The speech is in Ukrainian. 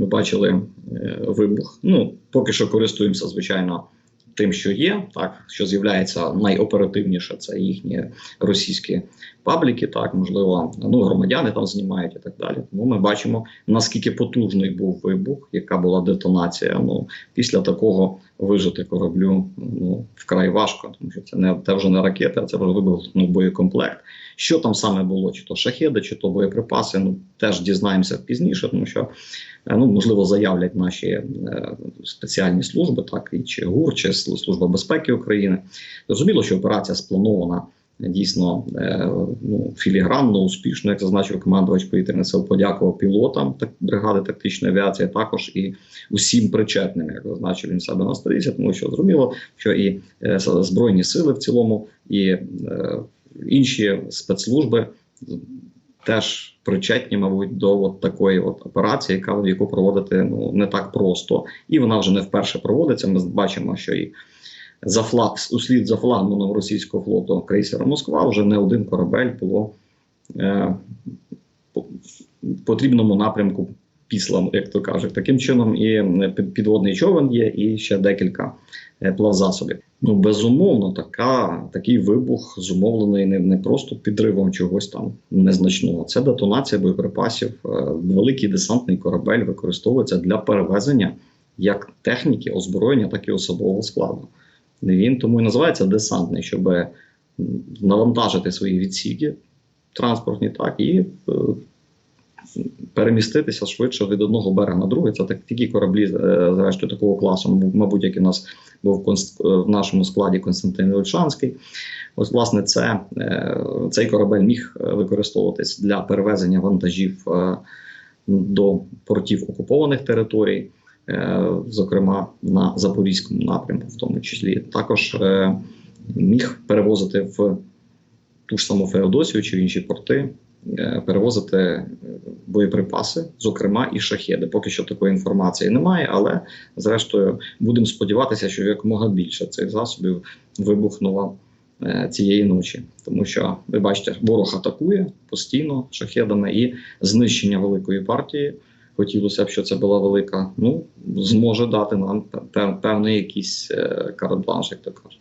ми бачили е, вибух. Ну, поки що користуємося, звичайно, тим, що є, так що з'являється найоперативніше, це їхні російські пабліки. Так, можливо, ну громадяни там знімають і так далі. Тому ми бачимо наскільки потужний був вибух, яка була детонація. Ну після такого вижити кораблю ну вкрай важко, тому що це не це вже не ракета, це вже вибухнув боєкомплект. Що там саме було, чи то шахеди, чи то боєприпаси. Ну теж дізнаємося пізніше, тому що е, ну можливо заявлять наші е, спеціальні служби, так і чи ГУР, чи Служба безпеки України. Зрозуміло, що операція спланована дійсно е, ну, філігранно, успішно, як зазначив командувач повітряних сил, подякував пілотам так, бригади тактичної авіації, також і усім причетним, як зазначив він себе на сторінці, тому що зрозуміло, що і е, збройні сили в цілому, і е, інші спецслужби. Теж причетні, мабуть, до от такої от операції, яка яку проводити ну не так просто, і вона вже не вперше проводиться. Ми бачимо, що і за флаг услід за флагманом російського флоту крейсера Москва вже не один корабель було е, по потрібному напрямку післа, як то кажуть. Таким чином, і підводний човен є, і ще декілька е, плавзасобів. Ну, безумовно, така, такий вибух зумовлений не, не просто підривом чогось там незначного. Це детонація боєприпасів. Е, великий десантний корабель використовується для перевезення як техніки, озброєння, так і особового складу. Він тому і називається десантний, щоб навантажити свої відсіки транспортні, так і е, переміститися швидше від одного берега на другий. Це так такі кораблі, е, зрештою, такого класу, мабуть, як у нас був в нашому складі Константин Ольшанський. Ось, власне, це, е, цей корабель міг використовуватись для перевезення вантажів до портів окупованих територій. Е, зокрема на запорізькому напрямку, в тому числі також е, міг перевозити в ту ж саму Феодосію чи в інші порти, е, перевозити боєприпаси, зокрема і шахеди. Поки що такої інформації немає, але зрештою будемо сподіватися, що якомога більше цих засобів вибухнуло. Цієї ночі, тому що ви бачите, ворог атакує постійно шахедами і знищення великої партії хотілося б, щоб це була велика, ну зможе дати нам певний якийсь карт-бланш, як то кажуть.